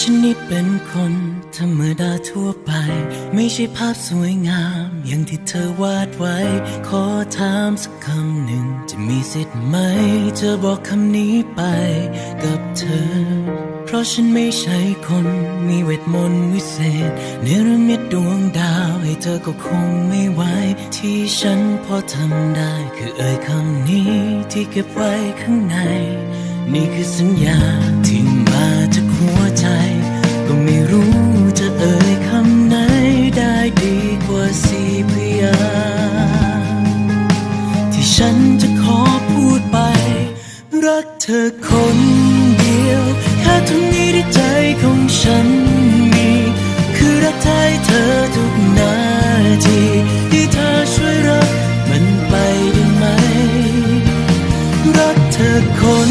ฉันนี่เป็นคนธรรมดาทั่วไป ไม่ใช่ภาพสวยงามอย่างที่เธอวาดไว้ ขอถามสักคำหนึ่ง จะมีสิทธิ์ไหมจะบอกคำนี้ไปกับเธอ เพราะฉันไม่ใช่คนมีเวทมนต์วิเศษ เนรมิตดวงดาวให้เธอก็คงไม่ไหวที่ฉันพอทำได้ คือเอ่ยคำนี้ที่เก็บไว้ข้างใน นี่คือสัญญาที่าจากหัวใจ ก็ไม่รู้จะเอ่ยคำไหนได้ดีกว่าสี่พยางที่ฉันจะขอพูดไป รักเธอคนเดียว แค่ท่านี้ที่ใจของฉันมี คือรักแท้เธอทุกนาทีที่เธอช่วยรักมันไปได้ไหม รักเธอคน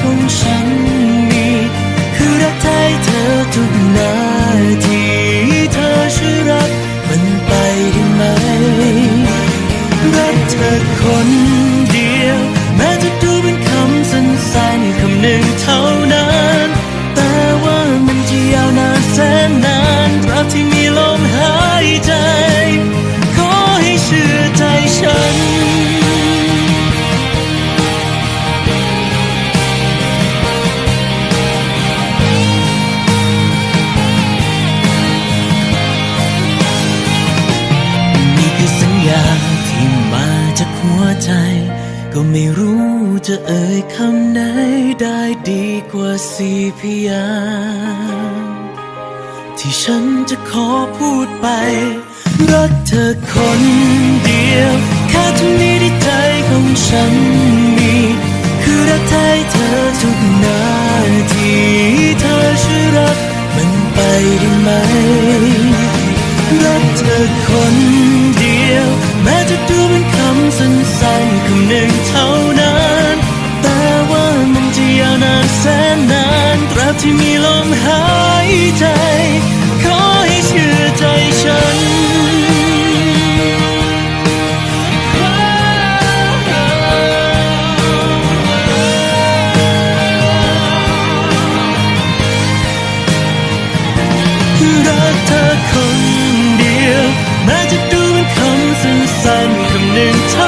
ของฉันมีคือรักแท้เธอทุกนาทีเธอช่วยรักมันไปได้ไหม รักเธอคนเดียว แม้จะดูเป็นคำสั้นๆคำหนึ่งเท่านั้น จากหัวใจ ก็ไม่รู้จะเอ่ยคำไหนได้ดีกว่าสี่พยางที่ฉันจะขอพูดไป รักเธอคนเดียว แค่ท่านี้ที่ใจของฉันมี คือรักแท้เธอทุกนาทีเธอช่วยรักมันไปได้ไหม สั้นๆคำหนึ่งเท่านั้น แต่ว่ามันจะยาวนานแสนนานตราบที่มีลมหายใจ ขอให้เชื่อใจฉันรักเธอคนเดียว แม้จะดูเป็นคำสั้นๆคำหนึ่งเท่า